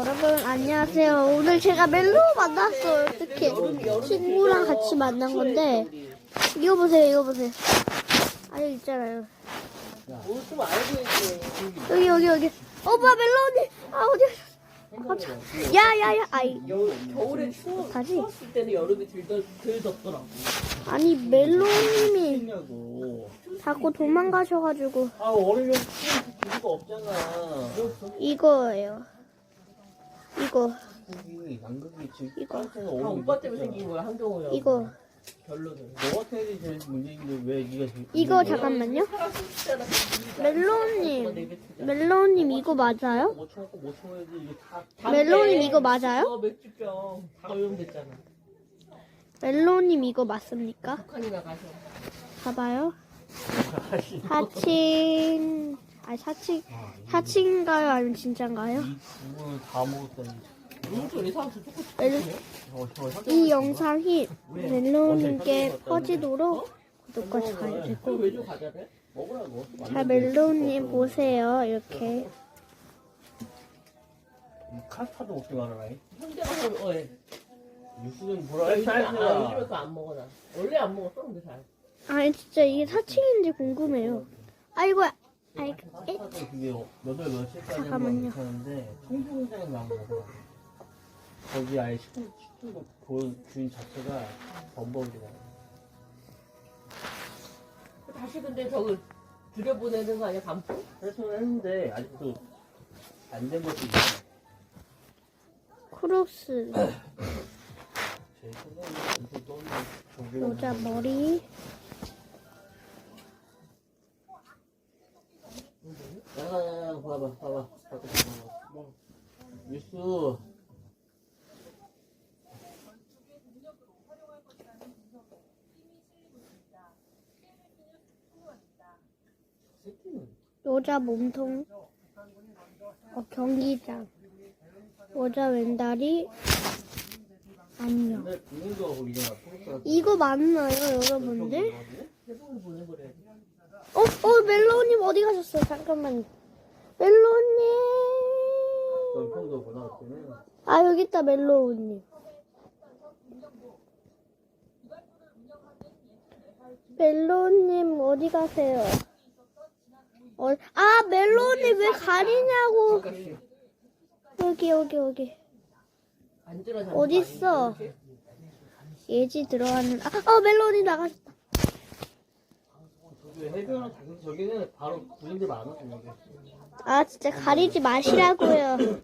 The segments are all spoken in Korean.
여러분 안녕하세요. 오늘 제가 멜로 만났어요. 어떻게 친구랑 같이 만난 건데 이거 보세요. 이거 보세요. 아 여기 있잖아요. 여기 여기 여기. 어 뭐야 멜로 언니. 아 어디? 깜짝. 야야야. 아이 겨, 겨울에 추워, 다시? 추웠을 때는 여름이 덜, 덜 덥더라고. 아니 멜로님이. 자꾸 도망가셔가지고 아 어리면 기회가 없잖아. 이거예요. 이거 이거. 다 오빠 때문에 생긴 거야, 한경호 형. 이거 결론은. 너 제일 문제인데 왜 네가 이거 잠깐만요. 멜로님 멜로님 이거 맞아요? 못 참고 못 참아야지 이게 다 담배, 멜로님 이거 맞아요? 어, 맥주병 다 오염됐잖아. 멜로님 이거 맞습니까? 북한이나 가서. 봐봐요. 사칭 아 사칭 사칭인가요 아니면 진짜인가요? 이다 이상한 멜- 어, 저 형- 이 영상이 멜로님께 퍼지도록 구독과 좋아요 왜줘 과자를? 먹으라고. 자 멜로님 보세요 이렇게 카스타드 어떻게 말하나? 어, 예. 뉴스는 나 뭐라 요즘에, 아, 요즘에 했어. 그거 안 먹어, 나. 원래 안 먹었어, 근데 잘. 아니 진짜 이게 사칭인지 궁금해요 아이고 아이 에? 카스타드 그게 몇월 며칠까지 잠깐만요. 괜찮은데 통통장에 나온 거. 거기 아예 식품 식품 본 주인 자체가 범벅이다. 다시 근데 저거 들여보내는 거 아니야, 반품? 해소는 했는데 아직도 안 된 것도 있어. 크록스 제 생각에는 이제 너무 저기 여자 머리 야야야 봐봐 봐봐 봐봐 봐봐 뭐 뉴스 여자 몸통 어, 경기장 여자 왼다리 안녕 국민도 하고 통역사 이거 맞나요 여러분들? 보내버려야지. 어? 어 멜로우님 어디 가셨어요? 잠깐만요 보나 그때는 아 여기 있다 멜로우님 멜로우님 어디 가세요? 어, 아 멜로우님 왜 가리냐고. 여기 여기 여기. 어딨어? 예지 들어가는 아, 어 멜로우님 나가셨다 저기 해변은 자기 저기는 바로 군인들 많아 저기 아 진짜 가리지 마시라고요.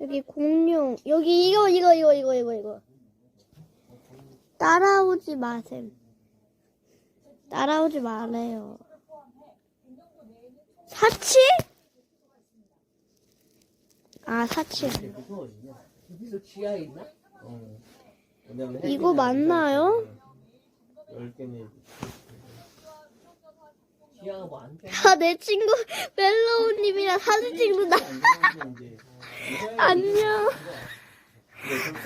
여기 공룡 여기 이거 이거 이거 이거 이거 이거. 따라오지 마셈. 따라오지 말래요. 사치? 아 사치. 여기서 있나? 어. 이거 맞나요? 열 개는 지하가 뭐안 돼? 아 내 친구 멜로우님이랑 사진 찍는다. 안 되는데 이제 안녕. 근데